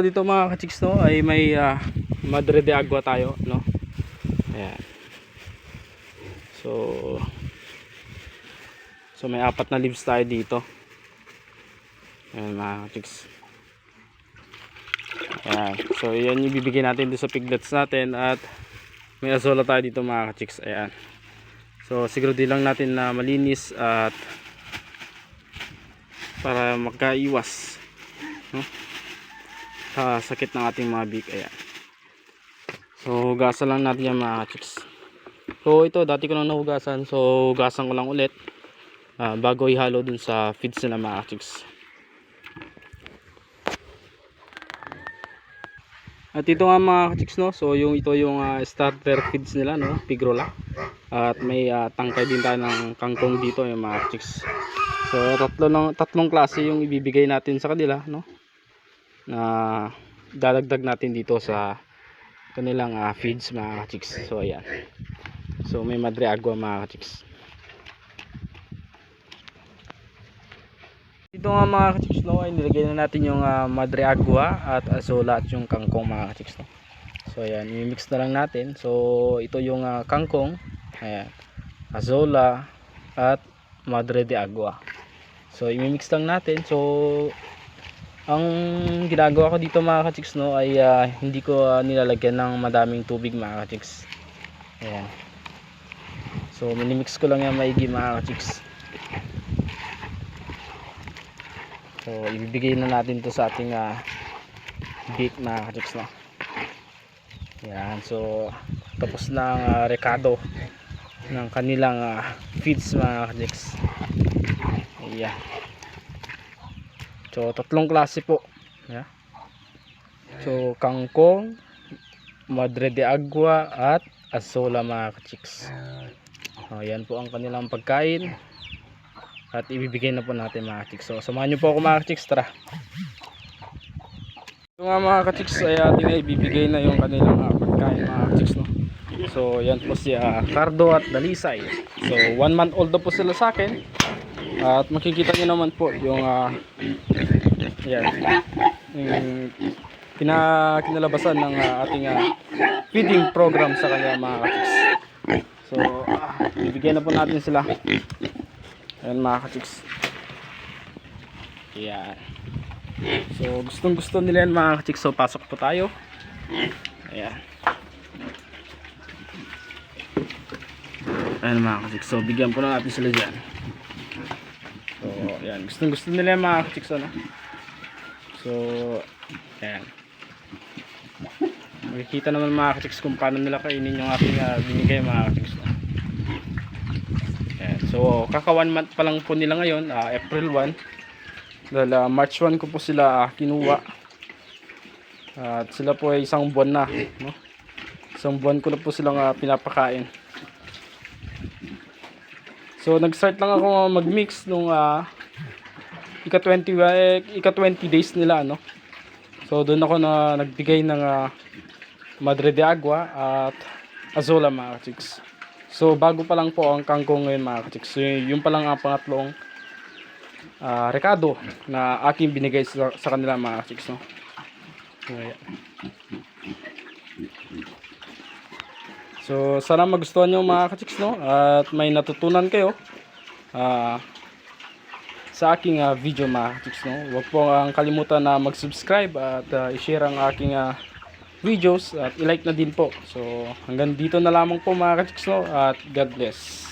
Dito mga kachiks no ay may ah, Madre de Agua tayo no. Ayan. So So may apat na leaves tayo dito. Ayan mga kachiks. Ayan. So yan yung bibigyan natin dito sa piglets natin at may azola tayo dito mga kachiks. Ayan. So siguro di lang natin na malinis at para magkaiwas no? Sa sakit ng ating mga beak. Ayan. So hugasan lang natin yan mga chicks. So ito dati ko lang nahugasan. So hugasan ko lang ulit ah, bago ihalo dun sa feeds nila mga chicks. At ito nga mga chicks no. So yung ito yung ah, starter feeds nila no, Pigrola. At may ah, tangkay din tayo ng kangkong dito yung mga chicks. So tatlo lang tatlong klase yung ibibigay natin sa kanila no. Na dadagdag natin dito sa kanilang ah, feeds mga chicks. So ayan. So may Madre Agua mga chicks. Dito nga mga chicks no ay nilagay na natin yung ah, Madre Agua at Azola at yung kangkong mga chicks no. So ayan, i-mix na lang natin. So ito yung ah, kangkong, ayan, Azola at Madre de Agua. So i-mix lang natin. So ang ginagawa ko dito mga ka-chicks no ay ah, hindi ko ah, nilalagyan ng madaming tubig mga ka-chicks. Ayan. So minimix ko lang yan maigi mga ka-chicks. So ibibigay na natin to sa ating uh, beak mga ka-chicks no. Ayan. So tapos na ang ah, rekado ng kanilang ah, feeds mga ka-chicks. Ayan. So, tatlong klase po. Yeah. So, kangkong, madre de agua, at asola mga ka-chicks. Oh, yan po ang kanilang pagkain. At ibibigay na po natin mga ka-chicks. So, samahan nyo po ako mga ka-chicks. Tara. Ito nga mga ka-chicks ay ating ibibigay na yung kanilang ah, pagkain mga ka-chicks. No? So, yan po si ah, Cardo at Dalisay. So, one month old na po sila sa akin. At makikita nyo naman po yung ah, yan. Yung pina, kinalabasan ng ah, ating ah, feeding program sa kanya mga kachicks. So, ah, bibigyan na po natin sila. Ayan mga kachicks. Yan. So, gustong gusto nila yan mga kachicks. So, pasok po tayo. Ayan. Ayan mga kachicks. So, bigyan po na natin sila dyan. Ayan. Gustong gusto nila yung mga chicks, ano? So, ayan. Makikita naman mga chicks kung paano nila kainin yung aking uh, binigay mga chicks. No? Ayan. So, kaka one month pa lang po nila ngayon, ah, April 1. Dahil ah, March 1 ko po sila ah, kinuha. at sila po ay isang buwan na. No? Isang buwan ko na po silang ah, pinapakain. So nag-start lang ako mag-mix nung ah, ika 20 eh, ika 20 days nila no. So doon ako na nagbigay ng ah, Madre de Agua at Azola mga chicks. So bago pa lang po ang kangkong ngayon mga chicks. So, yun pa lang ang pangatlong ah, rekado na aking binigay sa, sa kanila mga chicks no. So, sana magustuhan nyo mga kachiks, no? At may natutunan kayo ah, sa aking ah, video mga kachiks, no? Huwag po ang kalimutan na mag-subscribe at ah, i-share ang aking ah, videos at i-like na din po. So, hanggang dito na lamang po mga kachiks, no? At God bless.